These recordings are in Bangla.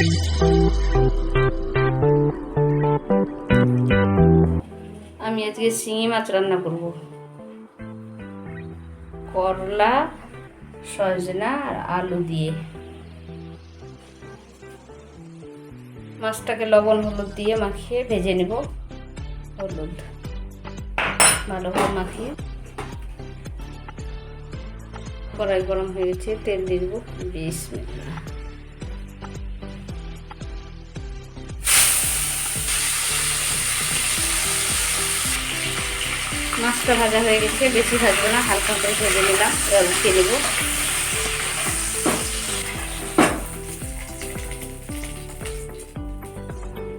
আমি আজকে শিঙি মাছ রান্না করব। করলা, সজনা আর আলু দিয়ে। মাছটাকে লবণ হলুদ দিয়ে মাখিয়ে ভেজে নেব। হলুদ। ভালোভাবে মাখিয়ে কড়াই গরম হয়ে গেছে, তেল দিয়ে দেবো বিশ মাছটা ভাজা হয়ে গেছে, বেশি ভাজবো না, হালকা করে ভেজে নিলাম উঠিয়ে নেব।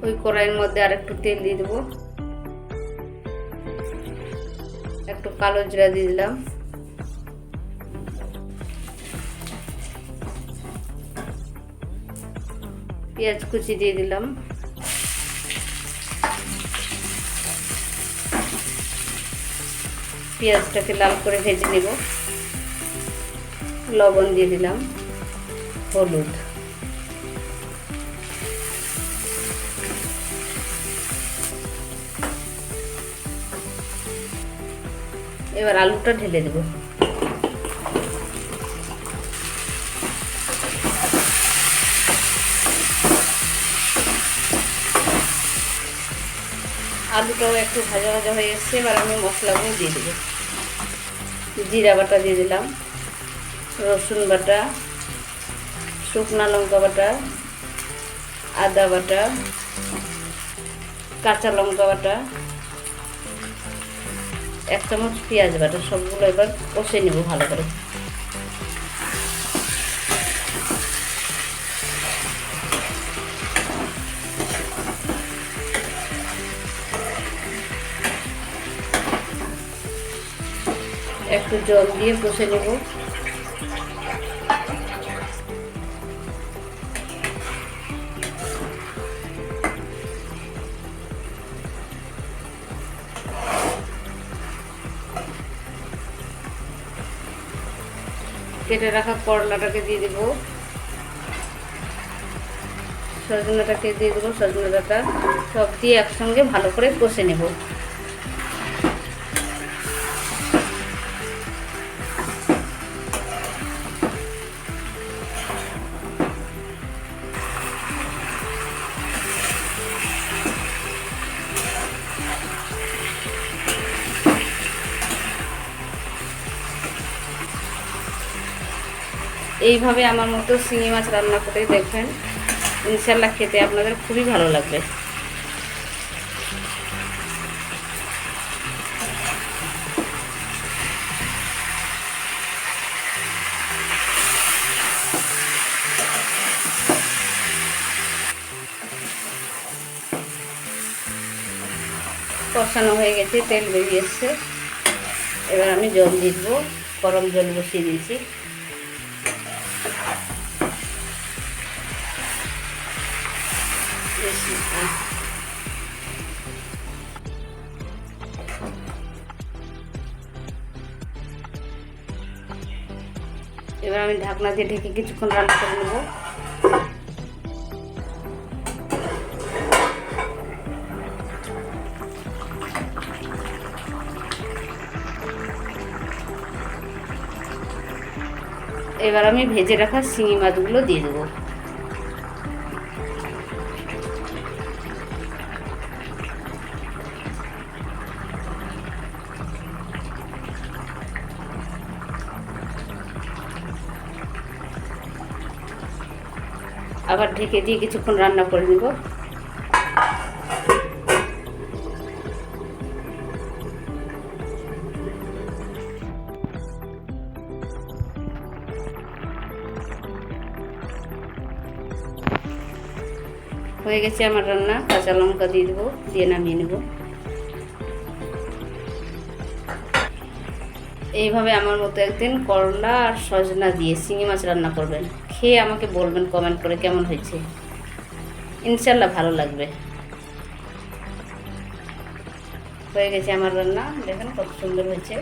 ওই কড়াইয়ের মধ্যে আর একটু তেল দিয়ে দেবো। একটু কালো জিরা দিয়ে দিলাম। পেঁয়াজ কুচি দিয়ে দিলাম। পেঁয়াজটাকে লাল করে ভেজে নেব। লবণ দিয়ে দিলাম। হলুদ। এবার আলুটা ঢেলে দেব। আলুটাও একটু ভাজা ভাজা হয়ে এসছে, এবার আমি মশলাগুলো দিয়ে দেবো। জিরা বাটা দিয়ে দিলাম, রসুন বাটা, শুকনা লঙ্কা বাটা, আদা বাটা, কাঁচা লঙ্কা বাটা, এক চামচ পেঁয়াজ বাটা, সবগুলো এবার কষে নেব ভালো করে। একটু জল দিয়ে কষে নেব। কেটে রাখা করলাটাকে দিয়ে দেব। সজনাটাকে দিয়ে দেবো সজনা ডাটা সব দিয়ে একসঙ্গে ভালো করে কষে নেব। এইভাবে আমার মতো শিঙি মাছ রান্না করে দেখবেন। ইনশাল্লাহ খেতে আপনাদের খুবই ভালো লাগবে। কষানো হয়ে গেছে, তেল বেরিয়ে এসছে এবার আমি জল দেবো, গরম জল বসিয়ে দিয়েছি। এবার আমি ঢাকনা দিয়ে ঢেকে কিছুক্ষণ রান্না করে নেব। এবার আমি ভেজে রাখা শিঙি মাছগুলো দিয়ে দেবো। আবার ঢেকে দিয়ে কিছুক্ষণ রান্না করে নেব। হয়ে গেছে আমার রান্না, কাঁচা লঙ্কা দিয়ে দেবো, দিয়ে নামিয়ে নেব। এইভাবে আমার মতো একদিন করলা আর সজনা দিয়ে শিঙি মাছ রান্না করবেন। খেয়ে আমাকে বলবেন কমেন্ট করে কেমন হয়েছে। ইনশাল্লাহ ভালো লাগবে। হয়ে গেছে আমার রান্না, দেখেন কত সুন্দর হয়েছে।